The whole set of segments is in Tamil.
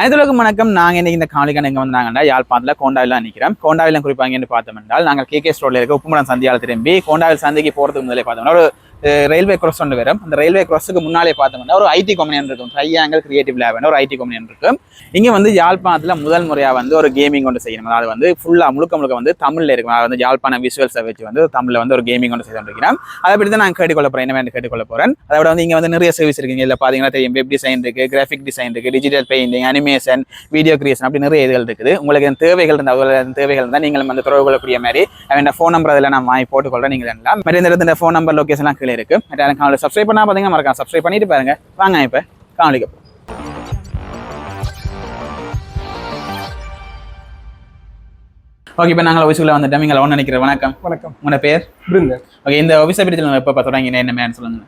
அனைத்துலகம் வணக்கம். நாங்கள் இன்றைக்கி இந்த காலிக்கான எங்கே வந்தாங்கன்னா யாழ்ப்பாணத்தில் கோண்டாவில நிக்கிறோம். கோண்டாவில குறிப்பாக என்று பார்த்தோம் என்றால் நாங்கள் கே கே ஸ்டோர்ல இருக்க உப்புமடம் சந்தியால் திரும்பி கோண்டாவில் சந்தைக்கு போகிறதுக்கு முதலே பார்த்தோம்னா ஒரு ரயில்வே கிராஸ் ஒன்று வரும். அந்த ரயில்வே கிராஸுக்கு முன்னாலே பார்த்தோம்னா ஒரு ஐடி கம்பெனி இருக்கும். ட்ரையாங்கல் கிரியேட்டிவ் லேப் ஒரு ஐடி கம்பெனி இருக்கும். இங்க வந்து யாழ்ப்பாணத்துல முதல் முறையாக வந்து ஒரு கேமிங் ஒன்று செய்யணும். அதாவது வந்து ஃபுல்லா முழுக்க முழுக்க வந்து தமிழ்ல இருக்கும். அதாவது வந்து யாழ்ப்பாண வச்சு வந்து தமிழ்ல வந்து ஒரு கேமிங் ஒன்று செய்து இருக்கிறோம் அதை பற்றி தான் நான் கேட்டுக்கொள்ள போறேன். என்ன வேணும் கேட்டுக்கொள்ள போறேன். அதோட வந்து இங்க வந்து நிறைய சர்வீஸ் இருக்குங்க. இல்லை பாத்தீங்கன்னா தெரியும். வெப் டிசைன் இருக்கு கிராஃபிக் டிசைன் இருக்கு digital painting animation video creation அப்படி நிறைய இதுகள் இருக்குது. உங்களுக்கு இந்த தேவைகள் இருந்தால் அவ்வளவு தேவைகள் இருந்தால் நீங்களும் வந்து தொடர்பு கொள்ளக்கூடிய மாதிரி அவன் ஃபோன் நம்பர் அதில் நான் வாங்கி போட்டுக்கொள்றேன். நீங்கள் எல்லாம் மாதிரி இந்த ஃபோன் நம்பர் லொக்கேஷன்லாம் இருக்குது மற்ற எனக்கு சப்ஸ்கிரைப் பண்ணால் பார்த்தீங்கன்னா மறக்காம சப்ஸ்கிரைப் பண்ணிட்டு பாருங்கள் வாங்க இப்போ காணொலிக்கு ஓகே இப்போ நாங்கள் ஆஃபீஸுக்குள்ள வந்துட்டோம். நீங்கள் ஒன்று நினைக்கிறேன் வணக்கம். வணக்கம். உங்களோட பேர்? பிருந்தன். ஓகே இந்த ஆஃபீஸை பற்றி நம்ம எப்போ தொடங்கி என்ன மேன் சொல்லுங்க.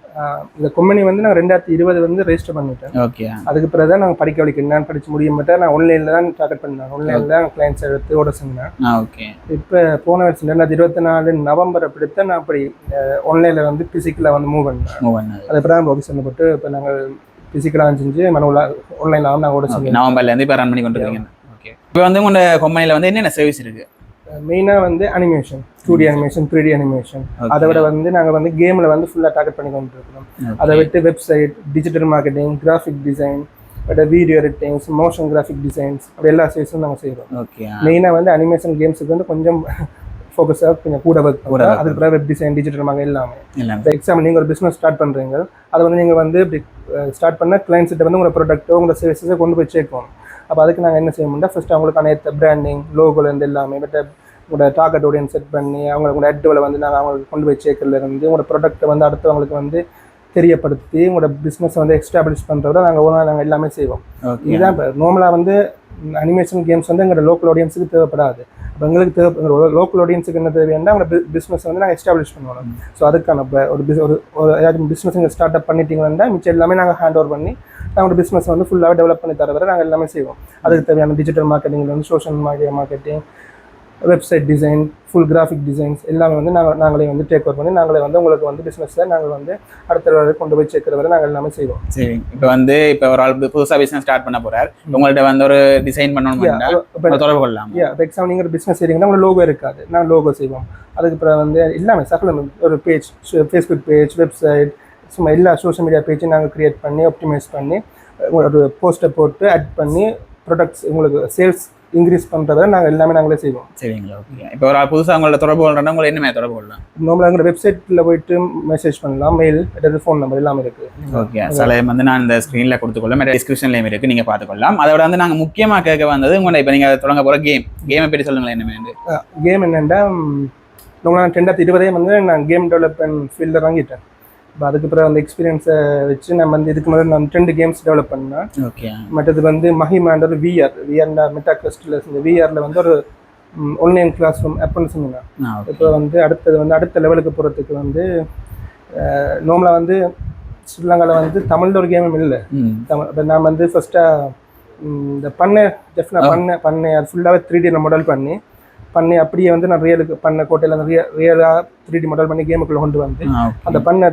இந்த கம்பெனி வந்து நான் ரெண்டாயிரத்தி இருபது வந்து ரெஜிஸ்டர் பண்ணிட்டேன். ஓகே அதுக்கு பிறகு தான் நான் படிக்க வலிக்கிறேன் நான் படிச்சு முடிய மாட்டேன் நான் ஆன்லைனில் தான் டார்கெட் பண்ணேன். ஆன்லைனில் தான் கிளைண்ட்ஸ் எடுத்து ஓட சொன்னேன் ஓகே இப்போ போன வருஷம் ரெண்டாயிரத்தி இருபத்தி நாலு நவம்பர் அப்படித்தான் நான் அப்படி ஆன்லைனில் வந்து ஃபிசிக்கலாக வந்து மூவ் பண்ணேன். மூவ் பண்ணது. அது பிறகு ஆஃபீஸ் போட்டு இப்போ நாங்கள் ஃபிசிக்கலாக செஞ்சு மனுவலாக ஆன்லைனில் நாங்கள் ஓட ஓகே சொன்னோம் நவம்பர்லேருந்து இப்போ ரன் பண்ணி கொண்டு இருக்கீங்க ஓகே இப்போ வந்து உங்களோட கம்பெனியில் வந்து என்னென்ன சர்வீஸ் இருக்கு? மெயினாக வந்து animation two D animation three D animation அதை விட வந்து நாங்கள் வந்து கேமில் வந்து ஃபுல்லாக டார்கெட் பண்ணி கொண்டு இருக்கிறோம் அதை விட்டு website digital marketing graphic design but video editings motion graphic designs அப்படி எல்லா சர்வீஸும் நாங்கள் செய்கிறோம் ஓகே மெயினாக வந்து அனிமேஷன் கேம்ஸுக்கு வந்து கொஞ்சம் ஃபோக்கஸாக கொஞ்சம் கூட ஒர்க் கூட அதுக்கு பிறகு வெப் டிசைன் டிஜிட்டல் மார்க்கெட் எல்லாமே. இப்போ எக்ஸாம்பிள் நீங்கள் ஒரு பிஸ்னஸ் ஸ்டார்ட் பண்ணுறீங்க அதை வந்து நீங்கள் வந்து இப்படி ஸ்டார்ட் பண்ண கிளைண்ட்ஸ்கிட்ட வந்து உங்களோட ப்ராடக்ட்டோ உங்களோட சர்வீஸஸை கொண்டு போய் சேர்க்கணும். அப்போ அதுக்கு நாங்கள் என்ன செய்யணும்னா ஃபர்ஸ்ட் அவங்களுக்கு அனைத்து பிராண்டிங் லோகோலேருந்து எல்லாமே பட் உங்களோட டார்கெட் ஆடியன்ஸ் செட் பண்ணி அவங்களோட அட்வில் வந்து நாங்கள் அவங்களுக்கு கொண்டு போய் சேர்க்கறதுல இருந்து உங்களோட ப்ராடக்ட்டை வந்து அடுத்தவங்களுக்கு வந்து தெரியப்படுத்தி உங்களோட பிஸ்னஸ் வந்து எக்ஸ்டாப்ளிஷ் பண்ணுறத நாங்கள் ஒன்றா நாங்கள் எல்லாமே செய்வோம். இதுதான் இப்போ நார்மலாக வந்து அனிமேஷன் கேம்ஸ் வந்து எங்களோட லோக்கல் ஆடியன்ஸுக்கு தேவைப்படாது. இப்போ எங்களுக்கு தேவை லோக்கல் ஆடியன்ஸுக்கு என்ன தேவைன்னா அவங்க பிஸ்னஸ் வந்து நாங்கள் எஸ்டாப்ளிஷ் பண்ணுவோம் ஸோ அதுக்கான இப்போ ஒரு business- ஒரு ஏதாச்சும் பிஸ்னஸ் நீங்கள் ஸ்டார்ட் அப் பண்ணிட்டீங்கன்னா மிச்சம் எல்லாமே நாங்கள் ஹேண்ட் ஓவர் பண்ணி நாங்களோட பிஸ்னஸ் வந்து ஃபுல்லாக டெவலப் பண்ணி தர வரை நாங்கள் எல்லாமே செய்வோம். அதுக்கு தேவையான டிஜிட்டல் மார்க்கெட்டிங் வந்து social media marketing website design full graphic designs எல்லாமே வந்து நாங்கள் நாங்களே வந்து டேக் ஓவர் பண்ணி நாங்களே வந்து உங்களுக்கு வந்து பிஸ்னஸில் நாங்கள் வந்து அடுத்த வரை கொண்டு போய் சேர்க்கிற வரை நாங்கள் எல்லாமே செய்வோம். சரி இப்போ வந்து இப்போ ஒரு ஆள் புதுசா பிசினஸ் ஸ்டார்ட் பண்ண போறார். உங்கள்ட்ட வந்து ஒரு டிசைன் பண்ணணும்னா இப்போ தொடர்பு கொள்ளலாம்? இப்போ எக்ஸாம் நீங்கள் ஒரு பிஸ்னஸ் செய்றீங்கன்னா உங்களுக்கு லோகோ இருக்காது. நாங்கள் லோகோ செய்வோம். அதுக்கு அப்புறம் வந்து எல்லாமே சகலம் ஒரு பேஜ் ஃபேஸ்புக் பேஜ் வெப்சைட் சும்மா எல்லா சோஷியல் மீடியா பேஜையும் நாங்கள் கிரியேட் பண்ணி ஆப்டிமைஸ் பண்ணி ஒரு போஸ்டர் போட்டு ஆட் பண்ணி ப்ராடக்ட்ஸ் உங்களுக்கு சேல்ஸ் இன்க்ரீஸ் பண்ணுறத நாங்கள் எல்லாமே நாங்களே செய்வோம். சரிங்களா ஓகே இப்போ ஒரு ஆள் புதுசா உங்களோட தொடர்பு கொள்றேன்னா உங்களை என்ன தொடர்பு கொள்ளலாம். நார்மலாக எங்களோட வெப்சைட்டில் போயிட்டு மெசேஜ் பண்ணலாம். மெயில் அதாவது ஃபோன் நம்பர் எல்லாமே இருக்குது ஓகே சில வந்து நான் இந்த ஸ்க்ரீனில் கொடுத்துக்கொள்ள மேலே டிஸ்கிரிப்ஷன்லேயும் இருக்கு. நீங்கள் பார்த்துக்கொள்ளலாம். அதோட வந்து நாங்கள் முக்கியமாக கேட்க வந்தது உங்களை இப்போ நீங்கள் தொடங்க போகிற கேம் கேமை பற்றி சொல்லுங்களேன் என்ன கேம் என்னென்னா நான் ரெண்டாயிரத்தி இருபதே வந்து நான் கேம் டெவலப்மெண்ட் ஃபீல்டில் இறங்கிட்டேன் இப்போ அதுக்கு பிறகு அந்த எக்ஸ்பீரியன்ஸை வச்சு நம்ம வந்து இதுக்கு முதல்ல நான் ரெண்டு கேம்ஸ் டெவலப் பண்ணேன் ஓகே மற்றது வந்து மஹிமான்ற ஒரு விஆர் விஆர்னா மெட்டா கிறிஸ்டில் இந்த விஆரில் வந்து ஒரு ஆன்லைன் கிளாஸ் ரூம் ஆப்னு சொன்னீங்க. இப்போ வந்து அடுத்தது வந்து அடுத்த லெவலுக்கு போகிறதுக்கு வந்து நார்மலாக வந்து ஸ்ரீலங்காவில் வந்து தமிழில் ஒரு கேமும் இல்லை. தமிழ் இப்போ நான் வந்து ஃபஸ்ட்டாக இந்த பண்ணை ஜெஃப்னா பண்ணை பண்ணை அது ஃபுல்லாகவே த்ரீ டியில் மாடல் பண்ணி பண்ணி அப்படியே வந்து நான் ரியலுக்கு பண்ண கோட்டையில் அந்த ரியல் ரியலாக த்ரீ டி மாடல் பண்ணி கேமுக்குள்ளே கொண்டு வந்து அந்த பண்ணை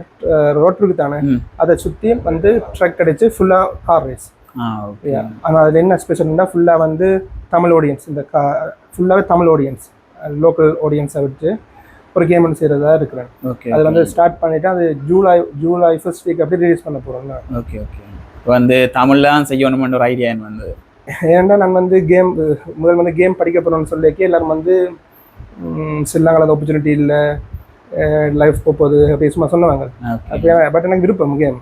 ரோட்டருக்கு தானே. அதை சுற்றி வந்து ட்ரக் அடிச்சு ஃபுல்லாக கார் ரேஸ் ஆனால் அதில் என்ன ஸ்பெஷல்னா ஃபுல்லாக வந்து தமிழ் ஆடியன்ஸ் இந்த கா ஃபுல்லாகவே தமிழ் ஆடியன்ஸ் லோக்கல் ஆடியன்ஸை விட்டு ஒரு கேம் ஒன்று செய்கிறதா இருக்கிறேன். ஓகே அதில் வந்து ஸ்டார்ட் பண்ணிவிட்டு அது ஜூலை ஜூலை ஃபர்ஸ்ட் வீக் அப்படி ரிலீஸ் பண்ண போகிறோம் ஓகே ஓகே வந்து தமிழ்ல தான் செய்யணும்னு ஒரு ஐடியா வந்து ஏன்னா நான் வந்து கேம் முதல் வந்து கேம் படிக்க போகிறோம்னு சொல்லிக்கே எல்லாரும் வந்து ஸ்ரீலங்காவில் அந்த ஆப்பர்ச்சுனிட்டி இல்லை லைஃப் போகுது அப்படி சும்மா சொன்னாங்க ஓகே அப்போ பட் எனக்கு விருப்பம் கேம்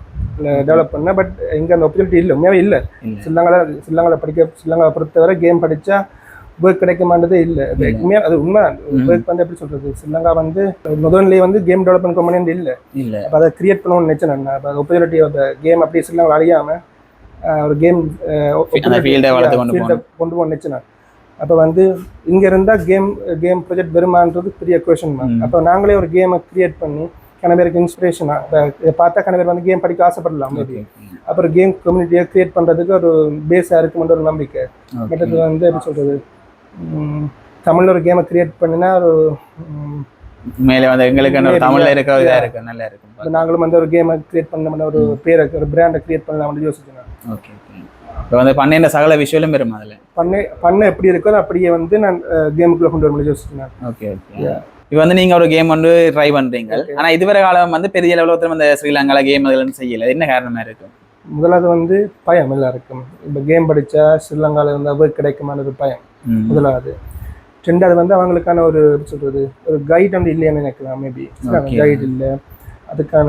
டெவலப் பண்ண பட் இங்கே அந்த ஆப்பர்ச்சுனிட்டி இல்லை உண்மையாகவே இல்லை. ஸ்ரீலங்காவில் ஸ்ரீலங்காவில் படிக்க ஸ்ரீலங்காவை பொறுத்தவரை கேம் படித்தா ஒர்க் கிடைக்க மாட்டதே இல்லை. உண்மையாக அது உண்மை. ஒர்க் வந்து எப்படி சொல்கிறது ஸ்ரீலங்கா வந்து முதல்ல வந்து கேம் டெவலப்மெண்ட் கம்பெனி இல்லை. இல்லை. அப்போ அதை கிரியேட் பண்ணணும்னு நினச்சேன் நான். அப்போ ஆப்பர்ச்சுனிட்டி கேம் அப்படியே ஸ்ரீலங்கா அழியாமல் ஒரு கேம் வளர்த்து கொண்டு போகணும். கொண்டு அப்போ வந்து இங்கே இருந்தால் கேம் கேம் ப்ராஜெக்ட் வருமானது பெரிய கொஷன் ம். அப்போ நாங்களே ஒரு கேமை கிரியேட் பண்ணி கன பேருக்கு இன்ஸ்பிரேஷனாக இப்போ இதை பார்த்தா கன பேர் வந்து கேம் படிக்க ஆசைப்படலாம் மேபி அப்புறம் கேம் கம்யூனிட்டியை கிரியேட் பண்ணுறதுக்கு ஒரு பேஸாக இருக்குமென்ற ஒரு நம்பிக்கை ஓகே மற்றது வந்து எப்படி சொல்கிறது தமிழில் ஒரு கேமை கிரியேட் பண்ணினா ஒரு மேலே வந்து எங்களுக்கு தமிழ்ல இருக்க இதா இருக்கு நல்லா இருக்கும் நாங்களும் வந்து ஒரு கேமை கிரியேட் பண்ண ஒரு பேரை ஒரு பிராண்டை கிரியேட் பண்ணலாம்னு யோசிச்சேன் நான். ஓகே இப்போ வந்து பண்ணையின் சகல விஷயம் வரும் அதில். பண்ண பண்ண எப்படி இருக்கோ அப்படியே வந்து நான் கேமுக்குள்ளே கொண்டு வர முடியும் யோசிச்சேன் ஓகே ஓகே இப்போ வந்து நீங்க ஒரு கேம் வந்து ட்ரை பண்றீங்க. ஆனா இதுவரை காலம் வந்து பெரிய லெவலில் ஒருத்தர் இந்த ஸ்ரீலங்கால கேம் அதில் செய்யல. என்ன காரணமா இருக்கு? முதலாவது வந்து பயம் எல்லாருக்கும். இப்போ கேம் படித்தா ஸ்ரீலங்காவில் இருந்தால் ஒர்க் கிடைக்குமான ஒரு பயம். முதலாவது. ரெண்டாவது வந்து அவங்களுக்கான ஒரு எப்படி சொல்றது ஒரு கைட் வந்து இல்லைன்னு நினைக்கலாம் மேபி. கைடு இல்லை. அதுக்கான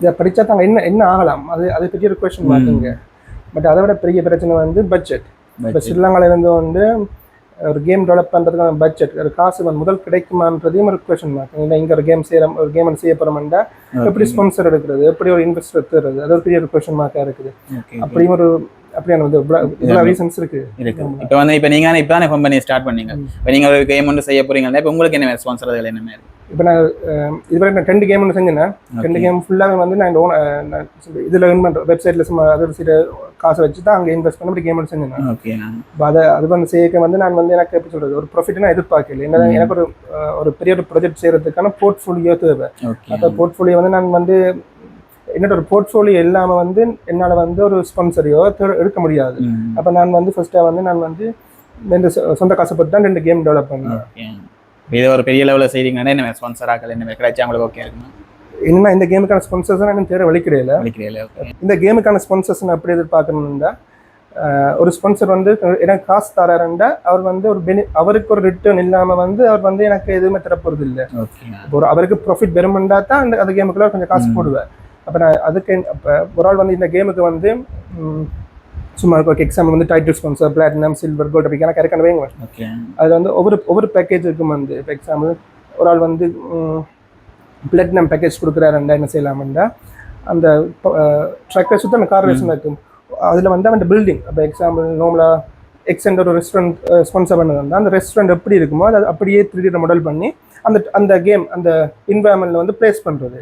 இதை படித்தா தாங்க என்ன என்ன ஆகலாம்? அது அதை பற்றி ஒரு கொஸ்டின் மார்க்குங்க பட் அதை விட பெரிய பிரச்சனை வந்து பட்ஜெட் இப்போ இருந்து வந்து ஒரு கேம் டெவலப் பண்ணுறதுக்கான பட்ஜெட் ஒரு காசு வந்து முதல் கிடைக்குமான்றதையும் ஒரு கொஸ்டின் மார்க் இல்லை இங்கே ஒரு கேம் செய்கிறோம் ஒரு கேம் செய்ய போகிறோம்னா எப்படி ஸ்பான்சர் எடுக்கிறது? எப்படி ஒரு இன்வெஸ்டர் தருது அது ஒரு பெரிய ஒரு கொஸ்டின் மார்க்காக இருக்குது. அப்படியும் ஒரு அப்படியான வந்து இவ்வளோ ரீசன்ஸ் இருக்கு. இருக்கு. இப்போ வந்து இப்போ நீங்க இப்போ தானே கம்பெனி ஸ்டார்ட் பண்ணீங்க. இப்போ நீங்க ஒரு கேம் ஒன்று செய்ய போறீங்கன்னா இப்போ உங்களுக்கு என்ன ஸ்பான்சர் என்ன மாதிரி இப்போ நான் இதுவரை நான் ரெண்டு கேம் ஒன்று செஞ்சேன் ரெண்டு கேம் ஃபுல்லாகவே வந்து நான் ஓன் இதில் earn பண்ணுற வெப்சைட்டில் சும்மா அதோட சில காசை வச்சு தான் அங்கே இன்வெஸ்ட் பண்ணி கேம் ஒன்று செஞ்சேன் ஓகே இப்போ அதை அது வந்து செய்யக்க வந்து நான் வந்து எனக்கு எப்படி சொல்கிறது ஒரு ப்ராஃபிட் நான் எதிர்பார்க்கல. என்ன எனக்கு ஒரு ஒரு பெரிய ஒரு ப்ராஜெக்ட் செய்கிறதுக்கான போர்ட்ஃபோலியோ தேவை. அந்த போர்ட்ஃபோலியோ வந்து நான் வந்து என்னோட ஒரு போர்ட்ஃபோலியோ இல்லாமல் வந்து என்னால் வந்து ஒரு ஸ்பான்சரையோ எடுக்க முடியாது. அப்போ நான் வந்து ஃபர்ஸ்ட்டாக வந்து நான் வந்து ரெண்டு சொந்த காசைப்பட்டு தான் ரெண்டு கேம் டெவலப் பண்ணேன். ஓகே. இது ஒரு பெரிய லெவலில் செய்றீங்கன்னா என்ன ஸ்பான்சர் ஆக்கல? என்ன கிடைச்சா உங்களுக்கு ஓகே இருக்குமா? என்னன்னா இந்த கேமுக்கான ஸ்பான்சர்ஸ் எனக்கு தேர வலிக்கிறேன் வலிக்கிறீங்களா ஓகே இந்த கேமுக்கான ஸ்பான்சர்ஸ் நான் எப்படி எதிர்பார்க்கணும்னா ஒரு ஸ்பான்சர் வந்து எனக்கு காசு தராருண்டா அவர் வந்து ஒரு பெனி அவருக்கு ஒரு ரிட்டர்ன் இல்லாமல் வந்து அவர் வந்து எனக்கு எதுவுமே தரப்போறது இல்லை. ஒரு அவருக்கு ப்ராஃபிட் பெருமெண்டா தான் அந்த கேமுக்குள்ள கொஞ்சம் காசு. போடுவேன் அப்போ நான் அதுக்கு அப்போ ஒரு ஆள் வந்து இந்த கேமுக்கு வந்து சும்மா ஒரு எக்ஸாம் வந்து title sponsor platinum silver gold அப்படி எனக்கு வைங்க ஓகே அதில் வந்து ஒவ்வொரு ஒவ்வொரு பேக்கேஜ் இருக்கும் வந்து இப்போ எக்ஸாம்பிள் ஒரு ஆள் வந்து பிளாட்டினம் பேக்கேஜ் கொடுக்குறாருண்டா என்ன செய்யலாம்டா அந்த ட்ரக்கை சுற்றி அந்த கார் ரேஷன் இருக்கும் அதில் வந்து அவன் பில்டிங் இப்போ எக்ஸாம்பிள் நார்மலாக எக்ஸெண்ட் ஒரு ரெஸ்டாரண்ட் ஸ்பான்சர் பண்ணது அந்த ரெஸ்டாரண்ட் எப்படி இருக்குமோ அதை அப்படியே த்ரீ மாடல் பண்ணி அந்த அந்த கேம் அந்த என்வாயன்மெண்ட்ல வந்து பிளேஸ் பண்ணுறது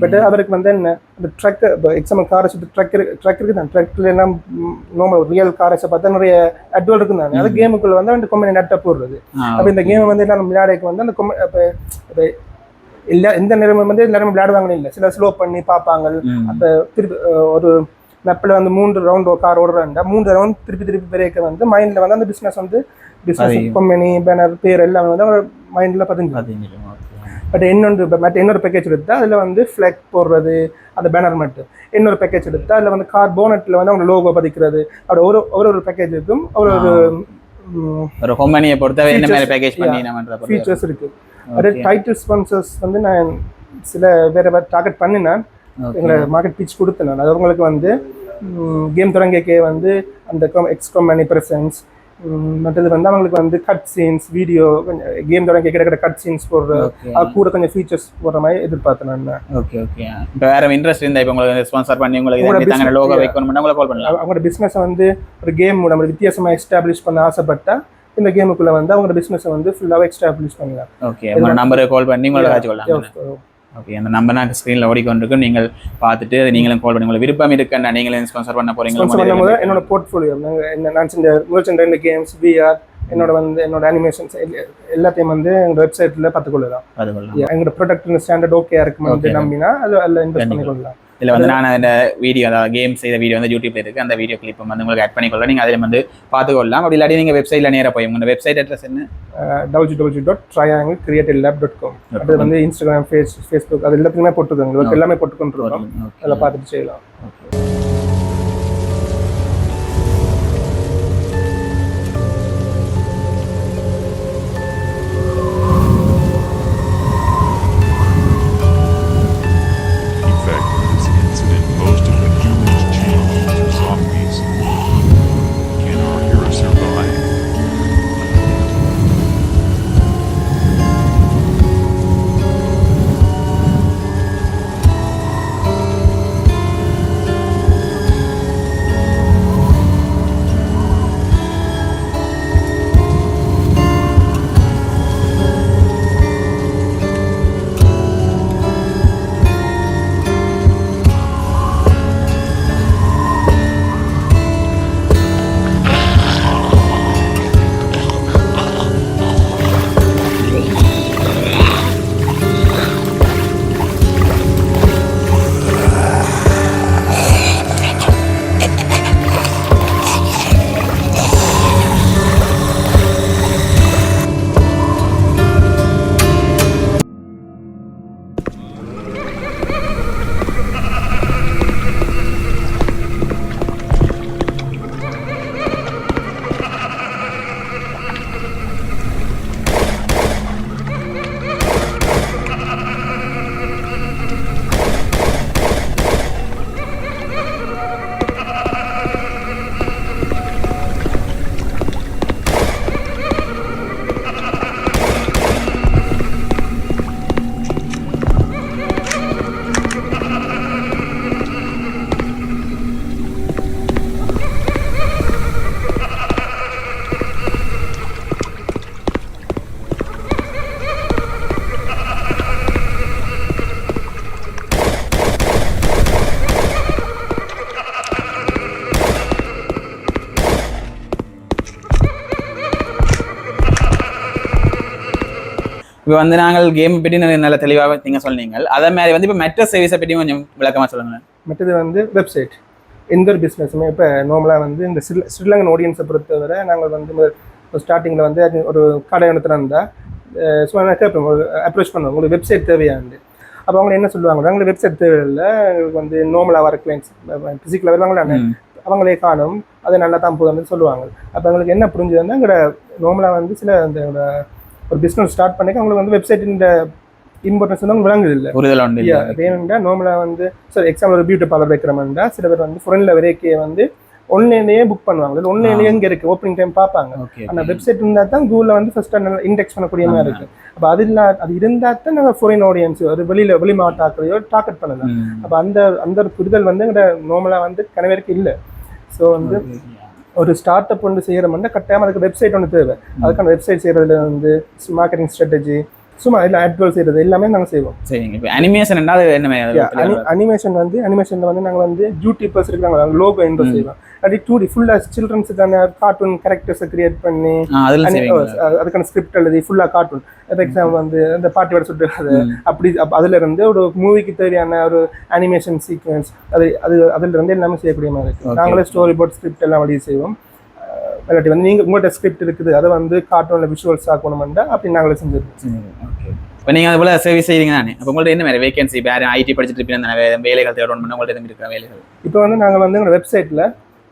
பட் அவருக்கு வந்து என்ன அந்த ட்ரக் இப்போ எக்ஸாம்பிள் காரை சுற்றி ட்ரக் இருக்கு ட்ரக் இருக்குது தான் ட்ரக்ல எல்லாம் நார்மல் ரியல் காரஸை பார்த்தா நிறைய அட்வால் இருக்கும் தானே. அது கேமுக்குள்ள வந்து அந்த கொம்பனை நட்டை போடுறது. அப்போ இந்த கேம் வந்து எல்லாரும் விளையாடக்கு வந்து அந்த கொம்பை இப்போ எல்லா எந்த நேரமும் வந்து எல்லாரும் விளையாடுவாங்கன்னு இல்லை. சில ஸ்லோ பண்ணி பார்ப்பாங்க. அந்த அஹ், ஒரு மேப்பில் வந்து மூன்று ரவுண்ட் கார் ஓடுறாண்டா மூன்று ரவுண்ட் திருப்பி திருப்பி பிரேக்க வந்து மைண்டில் வந்து அந்த பிஸ்னஸ் வந்து பிஸ்னஸ் கம்பெனி பேனர் பேர் எல்லாமே வந்து அவர் மைண்டில் பதிஞ்சு. பட் இன்னொன்று மற்ற இன்னொரு பேக்கேஜ் எடுத்தா அதில் வந்து ஃப்ளெக் போடுறது அந்த பேனர் மட்டும். இன்னொரு பேக்கேஜ் எடுத்தா அதில் வந்து கார் போனட்டில் வந்து அவங்க லோகோ பதிக்கிறது. அப்படி ஒரு ஒரு ஒரு பேக்கேஜ் இருக்கும் ஒரு ஒரு ஒரு கம்பெனியை பொறுத்தவரை என்ன மாதிரி பேக்கேஜ். பண்ணி ஃபீச்சர்ஸ் இருக்கு. அது டைட்டில் ஸ்பான்சர்ஸ் வந்து நான் சில வேற டார்கெட் பண்ணினேன். எங்களை மார்க்கெட் பிச் கொடுத்தேன் நான். அவங்களுக்கு வந்து கேம் தொடங்கிக்கே வந்து அந்த எக்ஸ் கம்பெனி ப்ரெசன்ஸ் மற்றது வந்து அவங்களுக்கு வந்து கட் சீன்ஸ் வீடியோ கேம் தொடங்கி கிடைக்கிற கட் சீன்ஸ் போடுற அது கூட கொஞ்சம் ஃபீச்சர்ஸ் போடுற மாதிரி எதிர்பார்த்தேன் நான். ஓகே ஓகே இப்போ வேற இன்ட்ரெஸ்ட் இருந்தா இப்போ உங்களுக்கு ஸ்பான்சர் பண்ணி உங்களுக்கு லோகோ வைக்கணும்னா உங்களுக்கு கால் பண்ணலாம். அவ- அவங்களோட பிஸ்னஸை வந்து ஒரு கேம் நம்ம வித்தியாசமாக எஸ்டாப்ளிஷ் பண்ண ஆசைப்பட்டா இந்த கேமுக்குள்ள வந்து அவங்களோட பிஸ்னஸை வந்து ஃபுல்லாகவே எஸ்டாப்ளிஷ் பண்ணலாம் ஓகே நம்பருக்கு கால் பண்ணி உங்களை ஓகே அந்த நம்பர் நான் ஸ்க்ரீனில் ஓடிக்கொண்டிருக்கும் நீங்கள் பார்த்துட்டு அதை நீங்களும் கால் பண்ணி உங்களுக்கு விருப்பம் இருக்குன்னா நீங்களும் ஸ்பான்சர் பண்ண ஸ்பான்சர் பண்ணும்போது என்னோட போர்ட்ஃபோலியோ என்ன நான் செஞ்ச முதல் செஞ்ச ரெண்டு கேம்ஸ் விஆர் என்னோட வந்து என்னோட அனிமேஷன்ஸ் எல்லாத்தையும் வந்து எங்க வெப்சைட்ல பார்த்துக்கொள்ளலாம். எங்களோட ப்ராடக்ட் ஸ்டாண்டர்ட் ஓகே Okay. நம்பினா அது அதில் இன்வெஸ்ட். பண்ணிக்கொள்ளலாம். இதில் வந்து நான் அந்த வீடியோ அதாவது கேம் செய்த வீடியோ வந்து யூடியூப்ல இருக்கு. அந்த வீடியோ கிளிப் வந்து உங்களுக்கு ஆட் பண்ணிக்கொள்ளலாம் நீங்கள் அதில் வந்து பார்த்துக்கொள்ளலாம். அப்படி இல்லாட்டி நீங்கள் வெப்சைட்டில் நேராக போய் உங்களோட வெப்சைட் அட்ரஸ் என்ன? W W dot triangle creative lab dot com அது வந்து இன்ஸ்டாகிராம் ஃபேஸ் ஃபேஸ்புக் அது எல்லாத்துக்குமே போட்டுக்கோங்க. எல்லாமே போட்டுக்கொண்டிருக்கோம். அதில் பார்த்துட்டு செய்யலாம். Effect இப்போ வந்து நாங்கள் கேம் பற்றி நல்ல- தெளிவாக நீங்கள் சொன்னீங்க. அதே மாதிரி வந்து இப்போ மெட்ரோ சர்வீஸை பற்றி கொஞ்சம் விளக்கமாக சொல்லுங்களேன் மற்றது வந்து வெப்சைட் எந்த ஒரு பிஸ்னஸுமே இப்போ நார்மலாக வந்து இந்த ஸ்ரீ ஸ்ரீலங்கன் ஆடியன்ஸை பொறுத்தவரை நாங்கள் வந்து ஸ்டார்டிங்கில் வந்து ஒரு கடை ஒன்று இருந்தால் சும்மா நான் கேட்பேன் அப்ரோச் பண்ணுவோம். உங்களுக்கு வெப்சைட் தேவையாண்டு. அப்போ அவங்க என்ன சொல்லுவாங்க? அவங்களுக்கு வெப்சைட் தேவையில்லை. எங்களுக்கு வந்து நார்மலாக வர கிளைண்ட்ஸ் ஃபிசிக்கலாக வருவாங்களா. அவங்களே காணும். அது நல்லா தான் போகுதுன்னு சொல்லுவாங்க. அப்போ எங்களுக்கு என்ன புரிஞ்சுதுன்னா எங்களோட நார்மலாக வந்து சில இந்த ஒரு பிஸ்னஸ் ஸ்டார்ட் பண்ணிக்க அவங்களுக்கு வந்து வெப்சைட்டின் இம்பார்ட்டன்ஸ் வந்து அவங்க விளங்குது இல்லை. புரிதல் அது ஏனென்றா நார்மலாக வந்து சார் எக்ஸாம்பிள் ஒரு பியூட்டி பார்லர் வைக்கிறோம்னா சில பேர் வந்து ஃப்ரெண்டில் வரைக்கும் வந்து ஒன்லைன்லேயே புக் பண்ணுவாங்க. இல்லை ஒன்லைன்லேயே எங்கே இருக்குது ஓப்பனிங் டைம் பார்ப்பாங்க. ஆனால் வெப்சைட் இருந்தால் தான் கூகுளில் வந்து ஃபஸ்ட்டு நல்லா இண்டெக்ஸ் பண்ணக்கூடிய மாதிரி இருக்கு. அப்போ அது இல்லா அது இருந்தால் தான் நாங்கள் ஃபாரின் ஆடியன்ஸ் ஒரு வெளியில் வெளி மாவட்ட ஆக்களையோ டார்கெட் பண்ணலாம் அப்போ அந்த அந்த ஒரு புரிதல் வந்து எங்கள்ட நார்மலாக வந்து கனவேருக்கு இல்லை. ஸோ வந்து ஒரு ஸ்டார்ட் அப் ஒன்று செய்கிறோம்னா கட்டாயமாக அதுக்கு வெப்சைட் ஒன்று தேவை. அதுக்கான வெப்சைட் செய்கிறதுல வந்து மார்க்கெட்டிங் ஸ்ட்ராட்டஜி சும்மா இல்லை ஆட்கள் செய்கிறது எல்லாமே நாங்கள் செய்வோம். சரிங்க இப்போ அனிமேஷன் என்ன அனிமேஷன் வந்து அனிமேஷன்ல வந்து நாங்கள் வந்து யூடியூபர்ஸ் இருக்காங்க லோகோ இன்ட்ரோ செய்வோம். அப்படி டூ டி ஃபுல்லாக சில்ட்ரன்ஸுக்கான கார்ட்டூன் கேரக்டர்ஸை கிரியேட் பண்ணி அதுக்கான ஸ்கிரிப்ட் எழுதி ஃபுல்லாக கார்ட்டூன் ஃபார் எக்ஸாம்பிள் வந்து இந்த பாட்டி வர சுட்டு அது அப்படி அப்ப அதுல இருந்து ஒரு மூவிக்கு தேவையான ஒரு அனிமேஷன் சீக்வன்ஸ் அது அது அதுல இருந்து எல்லாமே செய்யக்கூடிய மாதிரி இருக்கு. Okay. நாங்களே ஸ்டோரி போர்ட் ஸ்கிரிப்ட் எல்லாம் வழி செய்வோம். இல்லாட்டி வந்து நீங்க உங்கள்கிட்ட ஸ்கிரிப்ட் இருக்குது அதை வந்து கார்ட்டூன்ல விஷுவல்ஸ் ஆக்கணும்னா அப்படி நாங்களே செஞ்சிருக்கோம் ஓகே இப்போ நீங்கள் அது போல சர்வீஸ் செய்றீங்க தானே? அப்போ உங்கள்ட்ட என்ன மாதிரி வேகன்சி வேறு ஐடி படிச்சுட்டு இருப்பீங்க வேலைகள் தேடணும் பண்ண உங்கள்ட்ட இருக்கிற வேலைகள்? இப்போ வந்து நாங்கள் வந்து எங்களோட வெப்சைட்டில்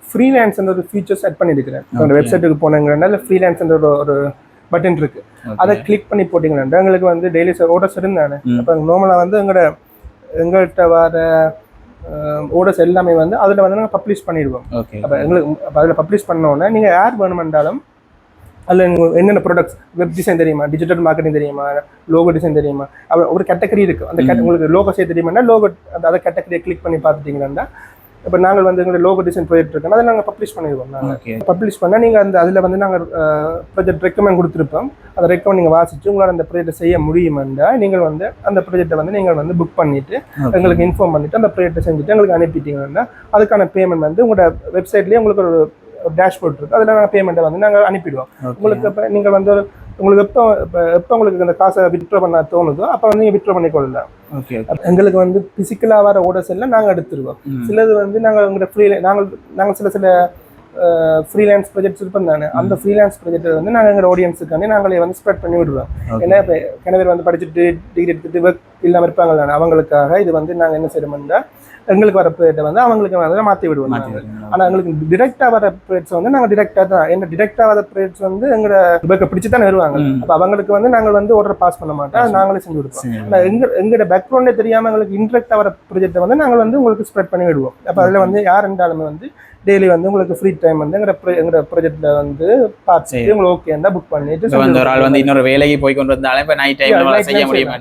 ஃப்ரீலான்ஸ் ஒரு ஃபீச்சர்ஸ் செட் பண்ணியிருக்கிறேன். உங்களோட. வெப்சைட்டுக்கு போனீங்கன்னா இல்லை ஃப்ரீலான்ஸ் ஒரு ஒரு பட்டன் இருக்கு. அதை கிளிக் பண்ணி போட்டிங்கன்னா எங்களுக்கு வந்து டெய்லி ஓடர்ஸ் இருந்தானே. அப்போ நார்மலாக வந்து எங்களோட எங்கள்கிட்ட வர ஓடர்ஸ் எல்லாமே வந்து அதில் வந்து நாங்கள் பப்ளிஷ் பண்ணிடுவோம். அப்போ எங்களுக்கு அப்போ அதில் பப்ளிஷ் பண்ணோன்னே நீங்கள் யார் வேணுமென்றாலும் அதில் என்னென்ன ப்ராடக்ட்ஸ் வெப் டிசைன் தெரியுமா? டிஜிட்டல் மார்க்கெட்டிங் தெரியுமா? லோகோ டிசைன் தெரியுமா? அப்ப ஒரு கேட்டகரி இருக்குது அந்த உங்களுக்கு லோகோ செய்ய தெரியுமானா லோகோ அந்த அதை கேட்டகரியை கிளிக் பண்ணி பார்த்துட்டீங்கன்னா இப்போ நாங்கள் வந்து எங்களோட லோகோ டிசைன் ப்ராஜெக்ட் இருக்கோம் அதை நாங்கள் பப்ளிஷ் பண்ணிடுவோம் நாங்கள் பப்ளிஷ் பண்ணால் நீங்கள் அந்த அதில் வந்து நாங்கள் ப்ராஜெக்ட் ரெக்கமெண்ட் கொடுத்துருப்போம். அந்த ரெக்கமெண்ட் நீங்கள் வாசிச்சு உங்களால் அந்த ப்ராஜெக்ட்டை செய்ய முடியுமென்றா நீங்கள் வந்து அந்த ப்ராஜெக்ட்டை வந்து நீங்கள் வந்து புக் பண்ணிவிட்டு எங்களுக்கு இன்ஃபார்ம் பண்ணிவிட்டு அந்த ப்ராஜெக்ட்டை செஞ்சுட்டு எங்களுக்கு அனுப்பிட்டீங்கன்னா அதுக்கான பேமெண்ட் வந்து உங்களோட வெப்சைட்லேயே உங்களுக்கு ஒரு டேஷ்போர்ட் இருக்குது அதில் நாங்கள் பேமெண்ட்டை வந்து நாங்கள் அனுப்பிடுவோம். உங்களுக்கு இப்போ நீங்கள் வந்து ஒரு- உங்களுக்கு எப்போ இப்போ எப்போ உங்களுக்கு அந்த காசை வித்ட்ரா பண்ண தோணுதோ அப்போ வந்து நீங்கள் வித்ட்ரா பண்ணி கொள்ளலாம் ஓகே எங்களுக்கு வந்து ஃபிசிக்கலாக வர ஓடர்ஸ் எல்லாம் நாங்கள் எடுத்துருவோம். சிலது வந்து நாங்கள் உங்களோட ஃப்ரீ நாங்கள் நாங்கள் சில சில ஃப்ரீலான்ஸ் ப்ராஜெக்ட்ஸ் இருப்போம் தானே? அந்த ஃப்ரீலான்ஸ் ப்ராஜெக்ட் வந்து நாங்கள் எங்கள் ஆடியன்ஸுக்காண்டி நாங்களே வந்து ஸ்ப்ரெட் பண்ணி விடுவோம் ஏன்னா இப்போ கிணவர் வந்து படிச்சுட்டு டிகிரி எடுத்துட்டு ஒர்க் இல்லாமல் இருப்பாங்க தானே அவங்களுக்காக இது வந்து நாங்கள் என்ன செய்யறோம்னா எங்களுக்கு வர ப்ராஜெக்டை வந்து அவங்களுக்கு வந்து மாற்றி விடுவோம் நாங்க. ஆனா எங்களுக்கு டிரெக்டா வர ப்ரேட்ஸ் வந்து நாங்க டிரெக்டா தான். என்ன டிரெக்டா வர ப்ரேட்ஸ் வந்து எங்க பேக்க பிடிச்சு தானே வருவாங்க. அப்ப அவங்களுக்கு வந்து நாங்க வந்து ஆர்டர் பாஸ் பண்ண மாட்டோம். நாங்களே செஞ்சு கொடுப்போம். சரி. ஆனா எங்க எங்களோட பேக்ரவுண்டே தெரியாம எங்களுக்கு இன்ட்ரெக்டா வர ப்ராஜெக்ட் வந்து நாங்க வந்து உங்களுக்கு ஸ்ப்ரெட் பண்ணி விடுவோம். அப்ப அதுல வந்து யார் இருந்தாலுமே வந்து டெய்லி வந்து உங்களுக்கு ஃப்ரீ டைம் வந்து எங்க எங்க ப்ராஜெக்ட்ல வந்து பார்த்துட்டு சரி. உங்களுக்கு ஓகே இருந்தா புக் பண்ணிட்டு ஒரு ஆள் வந்து இன்னொரு வேலைக்கு போய் கொண்டு வந்தாலும் இப்போ நைட் டைம் செய்ய முடியுமா?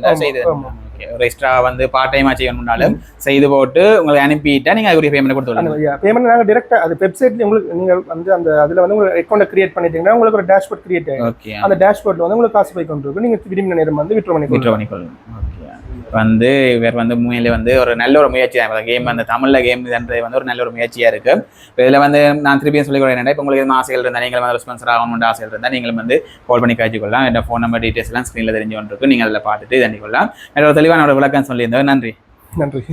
ஒரு எக்ஸ்ட்ரா வந்து பார்ட் டைமா செய்யணும்னாலும் செய்து போட்டு உங்களுக்கு அனுப்பிட்டா நீங்க அதுக்குரிய பேமெண்ட் கொடுத்து பேமெண்ட் நாங்க டிரெக்டா அது வெப்சைட்ல உங்களுக்கு நீங்க வந்து அந்த அதுல வந்து உங்களுக்கு அக்கௌண்ட் கிரியேட் பண்ணிட்டீங்கன்னா உங்களுக்கு ஒரு டேஷ்போர்ட் கிரியேட் ஆகும் அந்த டேஷ்போர்ட்ல வந்து உங்களுக்கு காசு போய் கொண்டு இருக்கும். நீங்க விரும்பின நேரம் வந்து விட்ரோ பண்ணி விட்ரோ பண்ணிக்கொள்ளணும் ஓகே வந்து இவர் வந்து உண்மையிலே வந்து ஒரு நல்ல ஒரு முயற்சி தான். கேம் அந்த தமிழில் கேம் இதுன்றது வந்து ஒரு நல்ல ஒரு முயற்சியாக இருக்குது இப்போ இதில் வந்து நான் திருப்பியும் சொல்லிக் என்னடா இப்போ உங்களுக்கு எதுவும் ஆசைகள் இருந்தால் நீங்கள் வந்து ஸ்பான்சர் ஆகணும்னு ஆசைகள் இருந்தால் நீங்களும் வந்து கால் பண்ணி காய்ச்சிக்கொள்ளலாம் என்னோட ஃபோன் நம்பர் டீட்டெயில்ஸ்லாம் ஸ்க்ரீனில் தெரிஞ்சு கொண்டிருக்கு நீங்கள் அதில் பார்த்துட்டு இது பண்ணிக்கொள்ளலாம் நல்ல ஒரு தெளிவான ஒரு விளக்கம் சொல்லியிருந்தேன் நன்றி. நன்றி.